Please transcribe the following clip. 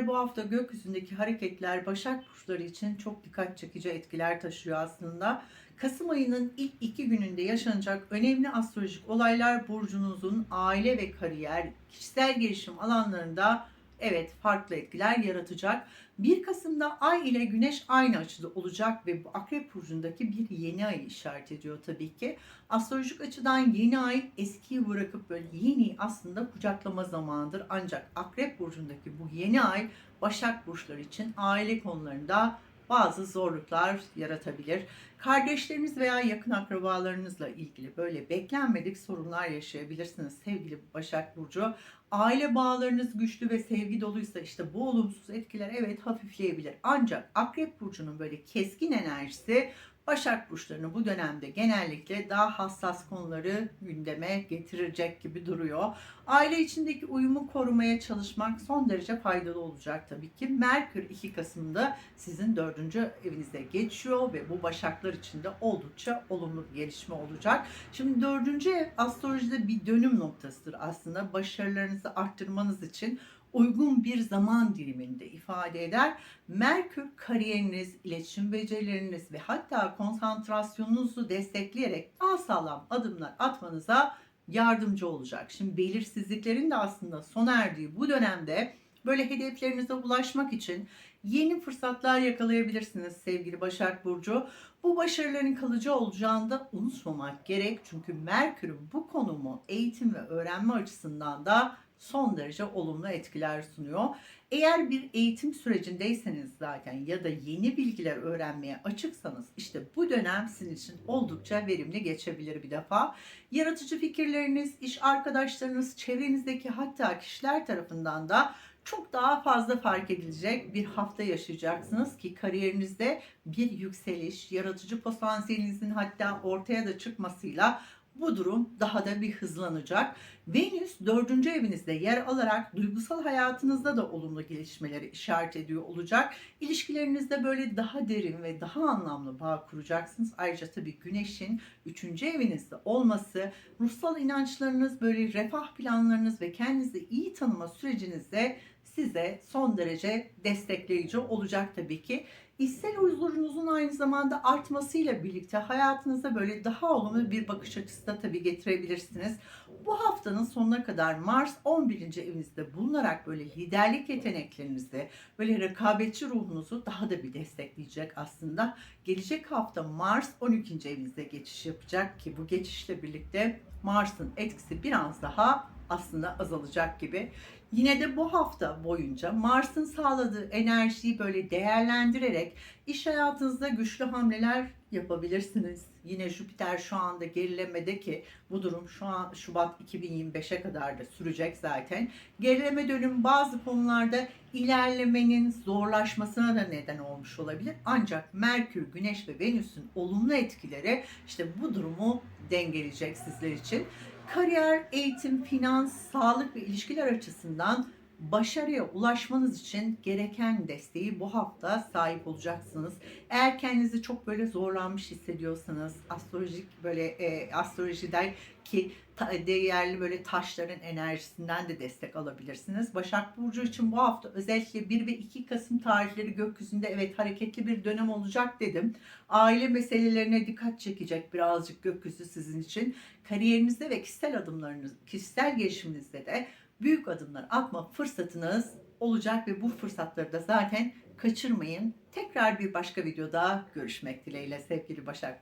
Bu hafta gökyüzündeki hareketler Başak Burçları için çok dikkat çekici etkiler taşıyor aslında. Kasım ayının ilk iki gününde yaşanacak önemli astrolojik olaylar burcunuzun aile ve kariyer, kişisel gelişim alanlarında evet farklı etkiler yaratacak. 1 Kasım'da Ay ile Güneş aynı açıda olacak ve bu Akrep Burcu'ndaki bir yeni ay işaret ediyor tabii ki. Astrolojik açıdan yeni ay eskiyi bırakıp böyle yeni aslında kucaklama zamanıdır. Ancak Akrep Burcu'ndaki bu yeni ay Başak Burçları için aile konularında bazı zorluklar yaratabilir. Kardeşleriniz veya yakın akrabalarınızla ilgili böyle beklenmedik sorunlar yaşayabilirsiniz sevgili Başak Burcu. Aile bağlarınız güçlü ve sevgi doluysa işte bu olumsuz etkiler evet hafifleyebilir. Ancak Akrep Burcu'nun böyle keskin enerjisi Başak Burçlarını bu dönemde genellikle daha hassas konuları gündeme getirecek gibi duruyor. Aile içindeki uyumu korumaya çalışmak son derece faydalı olacak tabii ki. Merkür 2 Kasım'da sizin dördüncü evinize geçiyor ve bu Başaklar için de oldukça olumlu bir gelişme olacak. Şimdi dördüncü ev astrolojide bir dönüm noktasıdır aslında. Başarılarınızı arttırmanız için uygun bir zaman diliminde ifade eder. Merkür kariyeriniz, iletişim becerileriniz ve hatta konsantrasyonunuzu destekleyerek daha sağlam adımlar atmanıza yardımcı olacak. Şimdi belirsizliklerin de aslında sona erdiği bu dönemde böyle hedeflerinize ulaşmak için yeni fırsatlar yakalayabilirsiniz sevgili Başak Burcu. Bu başarıların kalıcı olacağını da unutmamak gerek. Çünkü Merkür'ün bu konumu eğitim ve öğrenme açısından da son derece olumlu etkiler sunuyor. Eğer bir eğitim sürecindeyseniz zaten ya da yeni bilgiler öğrenmeye açıksanız işte bu dönem sizin için oldukça verimli geçebilir bir defa. Yaratıcı fikirleriniz, iş arkadaşlarınız, çevrenizdeki hatta kişiler tarafından da çok daha fazla fark edilecek bir hafta yaşayacaksınız ki kariyerinizde bir yükseliş, yaratıcı potansiyelinizin hatta ortaya da çıkmasıyla bu durum daha da bir hızlanacak. Venüs dördüncü evinizde yer alarak duygusal hayatınızda da olumlu gelişmeleri işaret ediyor olacak. İlişkilerinizde böyle daha derin ve daha anlamlı bağ kuracaksınız. Ayrıca tabii Güneş'in üçüncü evinizde olması, ruhsal inançlarınız, böyle refah planlarınız ve kendinizi iyi tanıma sürecinizde size son derece destekleyici olacak tabii ki. İçsel huzurunuzun aynı zamanda artmasıyla birlikte hayatınıza böyle daha olumlu bir bakış açısı da tabii getirebilirsiniz. Bu haftanın sonuna kadar Mars 11. evinizde bulunarak böyle liderlik yeteneklerinizi, böyle rekabetçi ruhunuzu daha da bir destekleyecek aslında. Gelecek hafta Mars 12. evinizde geçiş yapacak ki bu geçişle birlikte Mars'ın etkisi biraz daha aslında azalacak gibi. Yine de bu hafta boyunca Mars'ın sağladığı enerjiyi böyle değerlendirerek iş hayatınızda güçlü hamleler yapabilirsiniz. Yine Jüpiter şu anda gerilemede ki bu durum şu an Şubat 2025'e kadar da sürecek zaten. Gerileme dönüm bazı konularda ilerlemenin zorlaşmasına da neden olmuş olabilir. Ancak Merkür, Güneş ve Venüs'ün olumlu etkileri işte bu durumu dengeleyecek sizler için kariyer, eğitim, finans, sağlık ve ilişkiler açısından başarıya ulaşmanız için gereken desteği bu hafta sahip olacaksınız. Eğer kendinizi çok böyle zorlanmış hissediyorsanız astrolojik böyle e, astrolojiden ki değerli böyle taşların enerjisinden de destek alabilirsiniz. Başak Burcu için bu hafta özellikle 1 ve 2 Kasım tarihleri gökyüzünde evet hareketli bir dönem olacak dedim. Aile meselelerine dikkat çekecek birazcık gökyüzü sizin için. Kariyerinizde ve kişisel adımlarınız, kişisel gelişiminizde de büyük adımlar atma fırsatınız olacak ve bu fırsatları da zaten kaçırmayın. Tekrar bir başka videoda görüşmek dileğiyle sevgili Başak.